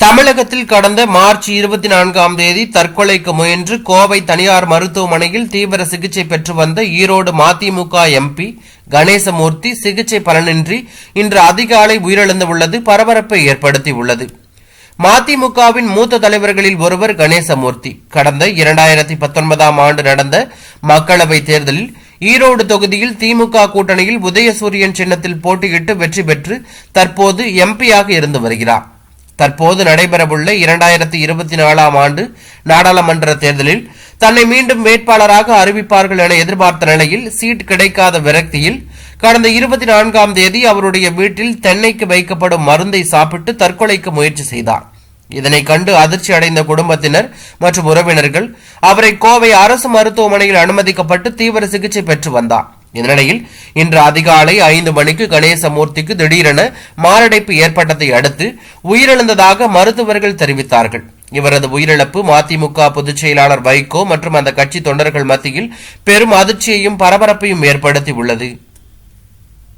தமிழகத்தில் கடந்த மார்ச் இருபத்தி நான்காம் தேதி தற்கொலைக்கு முயன்று கோவை தனியார் மருத்துவமனையில் தீவிர சிகிச்சை பெற்று வந்த ஈரோடு மதிமுக எம்பி கணேசமூர்த்தி சிகிச்சை பலனின்றி இன்று அதிகாலை உயிரிழந்துள்ளது பரபரப்பை ஏற்படுத்தியுள்ளது. மதிமுகவின் மூத்த தலைவர்களில் ஒருவர் கணேசமூர்த்தி. கடந்த இரண்டாயிரத்தி பத்தொன்பதாம் ஆண்டு நடந்த மக்களவைத் தேர்தலில் ஈரோடு தொகுதியில் திமுக கூட்டணியில் உதயசூரியன் சின்னத்தில் போட்டியிட்டு வெற்றி பெற்று தற்போது எம்பியாக இருந்து வருகிறார். தற்போது நடைபெறவுள்ள இரண்டாயிரத்தி இருபத்தி நாலாம் ஆண்டு நாடாளுமன்ற தேர்தலில் தன்னை மீண்டும் வேட்பாளராக அறிவிப்பார்கள் என எதிர்பார்த்த நிலையில் சீட் கிடைக்காத விரக்தியில் கடந்த இருபத்தி நான்காம் தேதி அவருடைய வீட்டில் தென்னைக்கு வைக்கப்படும் மருந்தை சாப்பிட்டு தற்கொலைக்கு முயற்சி செய்தார். இதனை கண்டு அதிர்ச்சி அடைந்த குடும்பத்தினர் மற்றும் உறவினர்கள் அவரை கோவை அரசு மருத்துவமனையில் அனுமதிக்கப்பட்டு தீவிர சிகிச்சை பெற்று வந்தார். இதனிடையில் இன்று அதிகாலை ஐந்து மணிக்கு கணேசமூர்த்திக்கு திடீரென மாரடைப்பு ஏற்பட்டதை அடுத்து உயிரிழந்ததாக மருத்துவர்கள் தெரிவித்தார்கள். இவரது உயிரிழப்பு மதிமுக பொதுச் செயலாளர் வைகோ மற்றும் அந்த கட்சி தொண்டர்கள் மத்தியில் பெரும் அதிர்ச்சியையும் பரபரப்பையும் ஏற்படுத்தி உள்ளது